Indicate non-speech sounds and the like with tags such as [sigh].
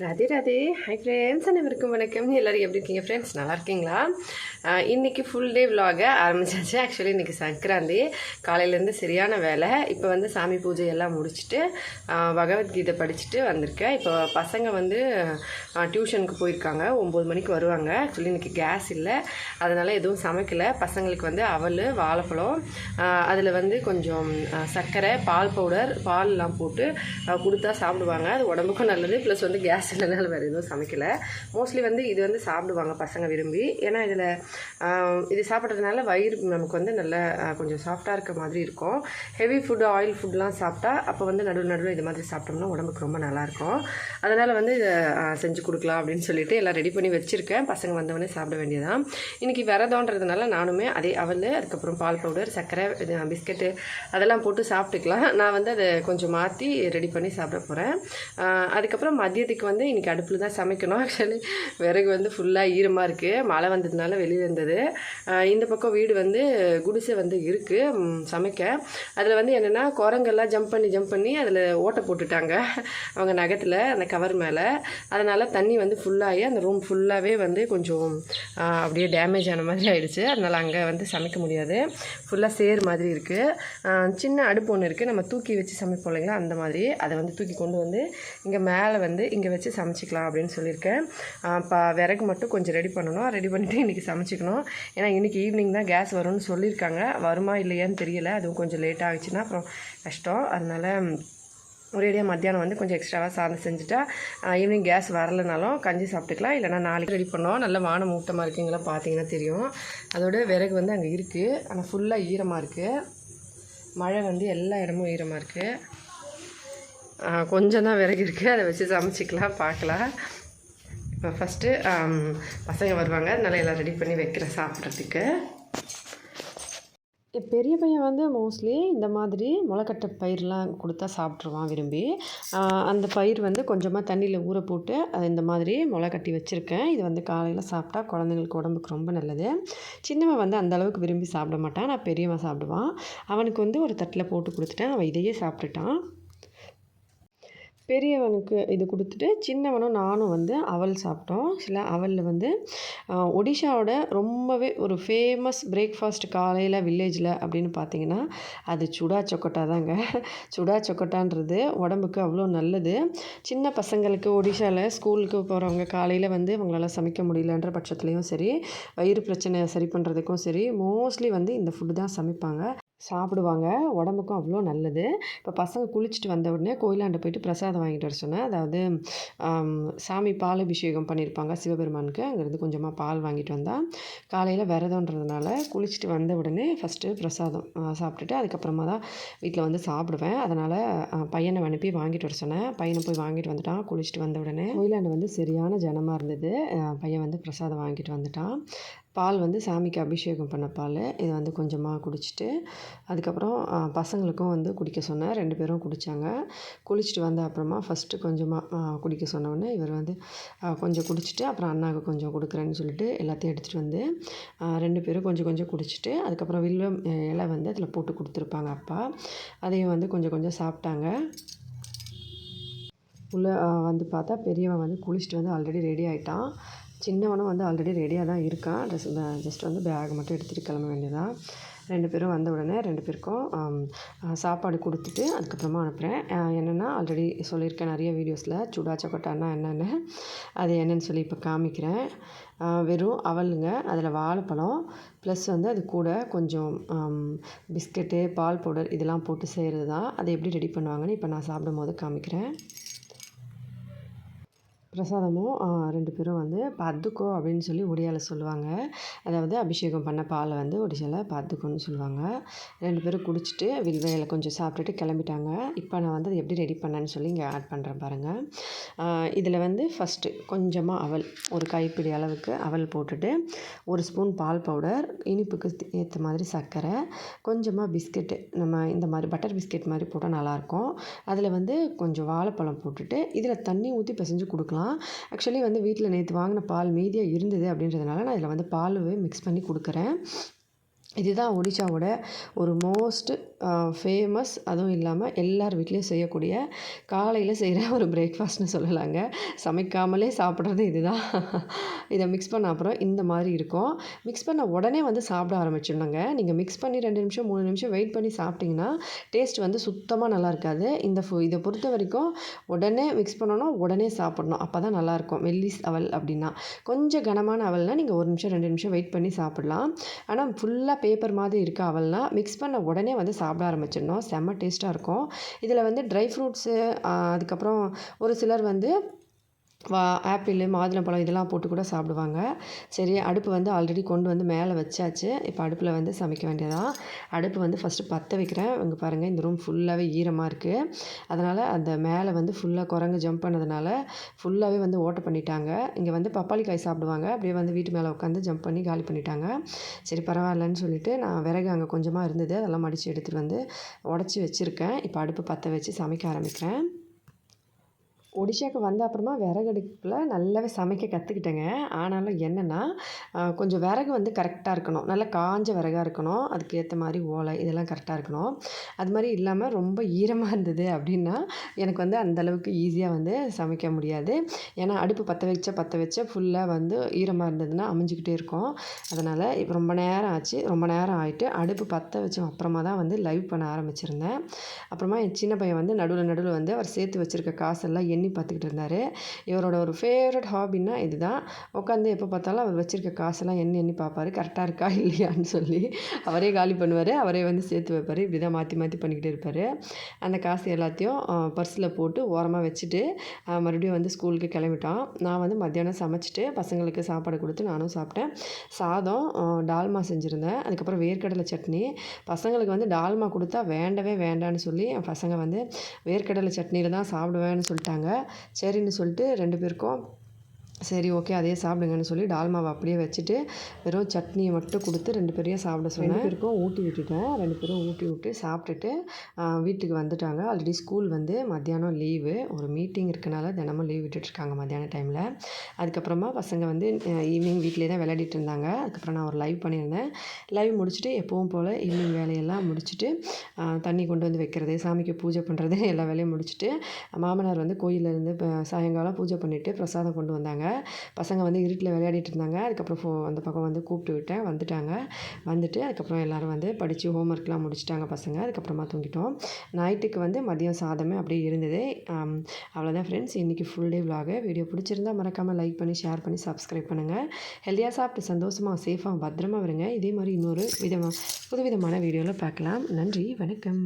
Radhe Radhe. Hi friends அனைவருக்கும் வணக்கம். எல்லோரும் எப்படி இருக்கீங்க ஃப்ரெண்ட்ஸ் நல்லா இருக்கீங்களா? இன்றைக்கி இன்னைக்கு ஃபுல் டே vlog ஆரம்பிச்சாச்சு. ஆக்சுவலி இன்றைக்கி சங்கராந்தி. காலையிலேருந்து சரியான வேலை. இப்போ வந்து சாமி பூஜை எல்லாம் முடிச்சுட்டு பகவத்கீதை படிச்சுட்டு வந்திருக்கேன். இப்போ பசங்க வந்து டியூஷனுக்கு போயிருக்காங்க. ஒம்பது மணிக்கு வருவாங்க. ஆக்சுவலி இன்றைக்கி கேஸ் இல்லை. அதனால் எதுவும் சமைக்கலை. பசங்களுக்கு வந்து அவல் வாழைப்பழம் அதில் வந்து கொஞ்சம் சர்க்கரை பால் பவுடர் பால்லாம் போட்டு கொடுத்தா சாப்பிடுவாங்க. அது உடம்புக்கும் நல்லது. ப்ளஸ் வந்து கேஸ் இல்லைனால வேறு எதுவும் சமைக்கலை. மோஸ்ட்லி வந்து இது வந்து சாப்பிடுவாங்க பசங்க விரும்பி. ஏன்னா இதில் இது சாப்பிட்றதுனால வயிறு நமக்கு வந்து நல்ல கொஞ்சம் சாஃப்டாக இருக்க மாதிரி இருக்கும். ஹெவி ஃபுட்டு ஆயில் ஃபுட்லாம் சாப்பிட்டா அப்போ வந்து நடுவு நடுவில் இது மாதிரி சாப்பிட்டோம்னா உடம்புக்கு ரொம்ப நல்லாயிருக்கும் அதனால் வந்து இதை செஞ்சு கொடுக்கலாம் அப்படின்னு சொல்லிட்டு எல்லாம் ரெடி பண்ணி வச்சுருக்கேன். பசங்க வந்தவொடனே சாப்பிட வேண்டியதான் இன்றைக்கி விரதம்ன்றதுனால நானுமே அதே அவல் அதுக்கப்புறம் பால் பவுடர் சர்க்கரை இது பிஸ்கெட்டு அதெல்லாம் போட்டு சாப்பிட்டுக்கலாம். நான் வந்து அதை கொஞ்சம் மாற்றி ரெடி பண்ணி சாப்பிட போகிறேன் அதுக்கப்புறம் மதியத்துக்கு வந்து வந்து இன்றைக்கி அடுப்பில் தான் சமைக்கணும். ஆக்சுவலி விறகு வந்து ஃபுல்லாக ஈரமாக இருக்குது மழை வந்ததுனால வெளியே இருந்தது. இந்த பக்கம் வீடு வந்து குடிசை வந்து இருக்குது சமைக்க. அதில் வந்து என்னென்னா குரங்கெல்லாம் ஜம்ப் பண்ணி ஜம்ப் பண்ணி அதில் ஓட்டை போட்டுட்டாங்க. அவங்க நகத்தில் அந்த கவர் மேலே. அதனால் தண்ணி வந்து ஃபுல்லாகி அந்த ரூம் ஃபுல்லாகவே வந்து கொஞ்சம் அப்படியே டேமேஜ் ஆன மாதிரி ஆயிடுச்சு. அதனால் அங்கே வந்து சமைக்க முடியாது. ஃபுல்லாக சேர் மாதிரி இருக்குது சின்ன அடுப்பு ஒன்று இருக்குது நம்ம தூக்கி வச்சு சமைப்போம் இல்லைங்களா? அந்த மாதிரி. அதை வந்து தூக்கி கொண்டு வந்து இங்கே மேலே வந்து இங்கே வச்சு சமைச்சிக்கலாம் அப்படின்னு சொல்லியிருக்கேன். இப்போ விறகு மட்டும் கொஞ்சம் ரெடி பண்ணணும். ரெடி பண்ணிவிட்டு இன்றைக்கி சமைச்சிக்கணும். ஏன்னா இன்றைக்கி ஈவினிங் தான் கேஸ் வரும்னு சொல்லியிருக்காங்க. வருமா இல்லையான்னு தெரியல. அதுவும் கொஞ்சம் லேட் ஆகிடுச்சுன்னா அப்புறம் கஷ்டம். அதனால் ஒரேடியாக மத்தியானம் வந்து கொஞ்சம் எக்ஸ்ட்ராவாக சாதம் செஞ்சுட்டா ஈவினிங் கேஸ் வரலனாலும் கஞ்சி சாப்பிட்டுக்கலாம். இல்லைனா நாளைக்கு ரெடி பண்ணோம். நல்ல வானம் மூட்டமாக இருக்குங்களா பார்த்தீங்கன்னா தெரியும். அதோட விறகு வந்து அங்கே இருக்குது ஆனால் ஃபுல்லாக ஈரமாக இருக்குது மழை வந்து எல்லா இடமும் ஈரமாக இருக்குது கொஞ்சம் தான் விறகு இருக்குது அதை வச்சு சமைச்சிக்கலாம் பார்க்கலாம். இப்போ ஃபஸ்ட்டு பசங்க வருவாங்க. அதனால் எல்லாம் ரெடி பண்ணி வைக்கிறேன் சாப்பிட்றதுக்கு. என் பெரிய பையன் வந்து மோஸ்ட்லி இந்த மாதிரி முளைக்கட்டை பயிரெலாம் கொடுத்தா சாப்பிட்ருவான் விரும்பி. அந்த பயிர் வந்து கொஞ்சமாக தண்ணியில் ஊற போட்டு அதை இந்த மாதிரி முளை கட்டி வச்சுருக்கேன். இது வந்து காலையில் சாப்பிட்டா குழந்தைங்களுக்கு உடம்புக்கு ரொம்ப நல்லது. சின்னவன் வந்து அந்த அளவுக்கு விரும்பி சாப்பிட மாட்டான். நான் பெரியவன் சாப்பிடுவான். அவனுக்கு வந்து ஒரு தட்டில் போட்டு கொடுத்துட்டேன். அவன் இதையே சாப்பிட்டுட்டான். பெரியவனுக்கு இது கொடுத்துட்டு சின்னவனும் நானும் வந்து அவல் சாப்பிட்டோம். சில அவலில் வந்து ஒடிஷாவோட ரொம்பவே ஒரு ஃபேமஸ் பிரேக்ஃபாஸ்ட் காலையில் வில்லேஜில் அப்படின்னு பார்த்தீங்கன்னா அது சுடா சொக்கட்டா தாங்க. சுடா சொக்கட்டான்றது உடம்புக்கு அவ்வளோ நல்லது. சின்ன பசங்களுக்கு ஒடிஷாவில் ஸ்கூலுக்கு போகிறவங்க காலையில் வந்து அவங்களால சமைக்க முடியலன்ற பட்சத்துலேயும் சரி வயிறு பிரச்சனை சரி பண்ணுறதுக்கும் சரி மோஸ்ட்லி வந்து இந்த ஃபுட்டு தான் சமைப்பாங்க. சாப்பிடுவாங்க. உடம்புக்கும் அவ்வளோ நல்லது. இப்போ பசங்க குளிச்சுட்டு வந்த உடனே கோயிலாண்ட போயிட்டு பிரசாதம் வாங்கிட்டு வர சொன்னேன் அதாவது சாமி பால் அபிஷேகம் பண்ணியிருப்பாங்க சிவபெருமானுக்கு. அங்கேருந்து கொஞ்சமாக பால் வாங்கிட்டு வந்தால் காலையில் விரதன்றதுனால குளிச்சுட்டு வந்த உடனே ஃபஸ்ட்டு பிரசாதம் சாப்பிட்டுட்டு அதுக்கப்புறமா தான் வீட்டில் வந்து சாப்பிடுவேன். அதனால் பையனை அனுப்பி வாங்கிட்டு வர சொன்னேன். பையனை போய் வாங்கிட்டு வந்துட்டான். குளிச்சுட்டு வந்த உடனே கோயிலாண்ட வந்து சரியான ஜனமாக இருந்தது. பையன் வந்து பிரசாதம் வாங்கிட்டு வந்துட்டான். பால் வந்து சாமிக்கு அபிஷேகம் பண்ண பால். இது வந்து கொஞ்சமாக குடிச்சிட்டு அதுக்கப்புறம் பசங்களுக்கும் வந்து குடிக்க சொன்னேன். ரெண்டு பேரும் குடித்தாங்க குளிச்சுட்டு வந்த அப்புறமா ஃபஸ்ட்டு கொஞ்சமாக குடிக்க சொன்ன இவர் வந்து கொஞ்சம் குடிச்சிட்டு அப்புறம் அண்ணாவுக்கு கொஞ்சம் கொடுக்குறேன்னு சொல்லிட்டு எல்லாத்தையும் எடுத்துகிட்டு வந்து ரெண்டு பேரும் கொஞ்சம் கொஞ்சம் குடிச்சிட்டு அதுக்கப்புறம் வில்வம் இலை வந்து அதில் போட்டு கொடுத்துருப்பாங்க அப்பா. அதையும் வந்து கொஞ்சம் கொஞ்சம் சாப்பிட்டாங்க. உள்ளே வந்து பார்த்தா பெரியவன் வந்து குளிச்சுட்டு வந்து ஆல்ரெடி ரெடி ஆகிட்டான் சின்னவனும் வந்து ஆல்ரெடி ரெடியாக தான் இருக்கான். ட்ரெஸ் ஜஸ்ட் வந்து பேக் மட்டும் எடுத்துகிட்டு கிளம்ப வேண்டியதான் ரெண்டு பேரும் வந்த உடனே ரெண்டு பேருக்கும் um, சாப்பாடு கொடுத்துட்டு அதுக்கப்புறமா அனுப்புகிறேன் என்னென்னா ஆல்ரெடி சொல்லியிருக்கேன் நிறைய வீடியோஸில் சுடா சக்கோட்டான்னா என்னென்னு. அது என்னென்னு சொல்லி இப்போ காமிக்கிறேன். வெறும் அவலுங்க அதில் வாழைப்பழம் ப்ளஸ் வந்து அது கூட கொஞ்சம் um, பிஸ்கெட்டு பால் பவுடர் இதெல்லாம் போட்டு செய்கிறது தான் அதை எப்படி ரெடி பண்ணுவாங்கன்னு இப்போ நான் சாப்பிடும் போது காமிக்கிறேன். பிரசாதமும் ரெண்டு பேரும் வந்து பத்துக்கோ அப்படின்னு சொல்லி ஒடியாவில் சொல்லுவாங்க. அதாவது அபிஷேகம் பண்ண பாலை வந்து ஒடிசால பத்துக்கோன்னு சொல்லுவாங்க. ரெண்டு பேரும் குடிச்சிட்டு வில்வையில் கொஞ்சம் சாப்பிட்டுட்டு கிளம்பிட்டாங்க. இப்போ நான் வந்து அதை எப்படி ரெடி பண்ணேன்னு சொல்லி இங்கே ஆட் பண்ணுறேன் பாருங்கள் இதில் வந்து ஃபஸ்ட்டு கொஞ்சமாக அவல் ஒரு கைப்பிடி அளவுக்கு அவல் போட்டுட்டு ஒரு ஸ்பூன் பால் பவுடர் இனிப்புக்கு ஏற்ற மாதிரி சர்க்கரை கொஞ்சமாக பிஸ்கெட்டு நம்ம இந்த மாதிரி பட்டர் பிஸ்கெட் மாதிரி போட்டால் நல்லாயிருக்கும். அதில் வந்து கொஞ்சம் வாழைப்பழம் போட்டுட்டு இதில் தண்ணி ஊற்றி பிசைஞ்சு கொடுக்கலாம். ஆக்சுவலி வந்து வீட்டில் நேற்று வாங்கின பால் மீதியாக இருந்தது அப்படின்றதுனால நான் இதில் வந்து பால் மிக்ஸ் பண்ணி கொடுக்குறேன். இதுதான் ஒடிஷாவோட ஒரு மோஸ்ட் ஃபேமஸ் அதுவும் இல்லாமல் எல்லார் வீட்லேயும் செய்யக்கூடிய காலையில் செய்கிற ஒரு பிரேக்ஃபாஸ்ட்னு சொல்லலாங்க. சமைக்காமலே சாப்பிட்றது இதுதான். இதை மிக்ஸ் பண்ண அப்புறம் இந்த மாதிரி இருக்கும். மிக்ஸ் பண்ண உடனே வந்து சாப்பிட ஆரம்பிச்சிடணுங்க நீங்கள் மிக்ஸ் பண்ணி ரெண்டு நிமிஷம் மூணு நிமிஷம் வெயிட் பண்ணி சாப்பிட்டிங்கன்னா டேஸ்ட் வந்து சுத்தமாக நல்லா இருக்காது. இந்த ஃபு இதை பொறுத்த வரைக்கும் உடனே மிக்ஸ் பண்ணணும் உடனே சாப்பிடணும். அப்போ தான் நல்லாயிருக்கும் மெல்லிஸ் அவல் அப்படின்னா. கொஞ்சம் கனமான அவல்னால் நீங்கள் ஒரு நிமிஷம் ரெண்டு நிமிஷம் வெயிட் பண்ணி சாப்பிடலாம். ஆனால் ஃபுல்லாக பேப்பர் மாதிரி இருக்க அவல்னால் மிக்ஸ் பண்ண உடனே வந்து சாப்பிட ஆரம்பிச்சிடணும். செம்ம டேஸ்ட்டாக இருக்கும். இதில் வந்து ட்ரை ஃப்ரூட்ஸு அதுக்கப்புறம் ஒரு சிலர் வந்து வா ஆப்பிள் மாதுளம்பழம் இதெல்லாம் போட்டு கூட சாப்பிடுவாங்க. சரி அடுப்பு வந்து ஆல்ரெடி கொண்டு வந்து மேலே வச்சாச்சு. இப்போ அடுப்பில் வந்து சமைக்க வேண்டியதான் அடுப்பு வந்து ஃபஸ்ட்டு பற்ற வைக்கிறேன். இங்கே பாருங்கள் இந்த ரூம் ஃபுல்லாகவே ஈரமாக இருக்குது அதனால் அந்த மேலே வந்து ஃபுல்லாக குரங்கு ஜம்ப் பண்ணதுனால ஃபுல்லாகவே வந்து ஓட்ட பண்ணிட்டாங்க. இங்கே வந்து பப்பாளி காய் சாப்பிடுவாங்க. அப்படியே வந்து வீட்டு மேலே உட்காந்து ஜம்ப் பண்ணி காலி பண்ணிட்டாங்க. சரி பரவாயில்லன்னு சொல்லிட்டு நான் விறகு அங்கே கொஞ்சமாக இருந்தது. அதெல்லாம் மடித்து எடுத்துகிட்டு வந்து உடச்சி வச்சுருக்கேன். இப்போ அடுப்பு பற்ற வச்சு சமைக்க ஆரம்பிக்கிறேன். ஒடிஷாவுக்கு வந்த அப்புறமா விறகடுப்பில் நல்லாவே சமைக்க கற்றுக்கிட்டேங்க ஆனாலும் என்னென்னா கொஞ்சம் விறகு வந்து கரெக்டாக இருக்கணும். நல்லா காஞ்ச விறகாக இருக்கணும். அதுக்கு ஏற்ற மாதிரி ஓலை இதெல்லாம் கரெக்டாக இருக்கணும். அது மாதிரி இல்லாமல் ரொம்ப ஈரமாக இருந்தது அப்படின்னா எனக்கு வந்து அந்தளவுக்கு ஈஸியாக வந்து சமைக்க முடியாது. ஏன்னா அடுப்பு பற்ற வச்ச பற்ற வச்ச ஃபுல்லாக வந்து ஈரமாக இருந்ததுன்னா அமைஞ்சிக்கிட்டே இருக்கும். அதனால் இப்போ ரொம்ப நேரம் ஆச்சு. ரொம்ப நேரம் ஆகிட்டு அடுப்பு பற்ற வச்ச அப்புறமா தான் வந்து லைவ் பண்ண ஆரம்பிச்சிருந்தேன். அப்புறமா என் சின்ன பையன் வந்து நடுவில் நடுவில் வந்து அவர் சேர்த்து வச்சுருக்க காசெல்லாம் எண்ணி பார்த்துக்கிட்டு இருந்தார். இவரோட ஒரு ஃபேவரட் ஹாபின்னா இதுதான். உட்காந்து எப்போ பார்த்தாலும் அவர் வச்சுருக்க காசெல்லாம் எண்ணி எண்ணி பார்ப்பாரு. கரெக்டாக இருக்கா [laughs] இல்லையான்னு சொல்லி அவரே காலி பண்ணுவார். அவரே வந்து சேர்த்து வைப்பார். இப்படி தான் மாற்றி மாற்றி பண்ணிக்கிட்டே இருப்பார். அந்த காசு எல்லாத்தையும் பர்ஸில் போட்டு ஓரமாக வச்சுட்டு மறுபடியும் வந்து ஸ்கூலுக்கு கிளம்பிட்டான். நான் வந்து மத்தியானம் சமைச்சிட்டு பசங்களுக்கு சாப்பாடு கொடுத்து நானும் சாப்பிட்டேன். சாதம் டால்மா செஞ்சுருந்தேன். அதுக்கப்புறம் வேர்க்கடலை சட்னி. பசங்களுக்கு வந்து டால்மா கொடுத்தா வேண்டவே வேண்டான்னு சொல்லி என் பசங்க வந்து வேர்க்கடலை சட்னியில் தான் சாப்பிடுவேன்னு சொல்லிட்டாங்க. சரின்னு சொல்லிட்டு ரெண்டு பேருக்கும் சரி ஓகே அதே சாப்பிடுங்கன்னு சொல்லி டால்மாவை அப்படியே வச்சுட்டு வெறும் சட்னியை மட்டும் கொடுத்து ரெண்டு பேரையும் சாப்பிட சொன்னேன். ரெண்டு பேருக்கும் ஊட்டி விட்டுட்டேன் ரெண்டு பேரும் ஊட்டி விட்டு சாப்பிட்டுட்டு வீட்டுக்கு வந்துட்டாங்க. ஆல்ரெடி ஸ்கூல் வந்து மத்தியானம் லீவு ஒரு மீட்டிங் இருக்கனால தினமும் லீவ் விட்டுட்ருக்காங்க மத்தியான டைமில் அதுக்கப்புறமா பசங்க வந்து ஈவினிங் வீட்டிலே தான் விளையாடிட்டு இருந்தாங்க. அதுக்கப்புறம் நான் ஒரு லைவ் பண்ணியிருந்தேன். லைவ் முடிச்சுட்டு எப்பவும் போல் ஈவினிங் வேலையெல்லாம் முடிச்சுட்டு தண்ணி கொண்டு வந்து வைக்கிறது சாமிக்கு பூஜை பண்ணுறது எல்லா வேலையும் முடிச்சுட்டு மாமனார் வந்து கோயிலேருந்து சாயங்காலம் பூஜை பண்ணிவிட்டு பிரசாதம் கொண்டு வந்தாங்க. வந்தாங்க பசங்க வந்து இருட்டில் விளையாடிட்டு இருந்தாங்க அதுக்கப்புறம் ஃபோ அந்த பக்கம் வந்து கூப்பிட்டு விட்டேன். வந்துட்டாங்க. வந்துட்டு அதுக்கப்புறம் எல்லோரும் வந்து படித்து ஹோம் ஒர்க்லாம் முடிச்சிட்டாங்க பசங்க. அதுக்கப்புறமா தூங்கிட்டோம். நைட்டுக்கு வந்து மதியம் சாதமே அப்படியே இருந்தது. அவ்வளோதான் ஃப்ரெண்ட்ஸ் இன்றைக்கி ஃபுல் டே விலாகு வீடியோ பிடிச்சிருந்தா மறக்காமல் லைக் பண்ணி ஷேர் பண்ணி சப்ஸ்கிரைப் பண்ணுங்கள் ஹெல்த்தியாக சாப்பிட்டு சந்தோஷமாக சேஃபாக பத்திரமா வருங்க இதே மாதிரி இன்னொரு விதமாக புதுவிதமான வீடியோவில் பார்க்கலாம். நன்றி. வணக்கம்.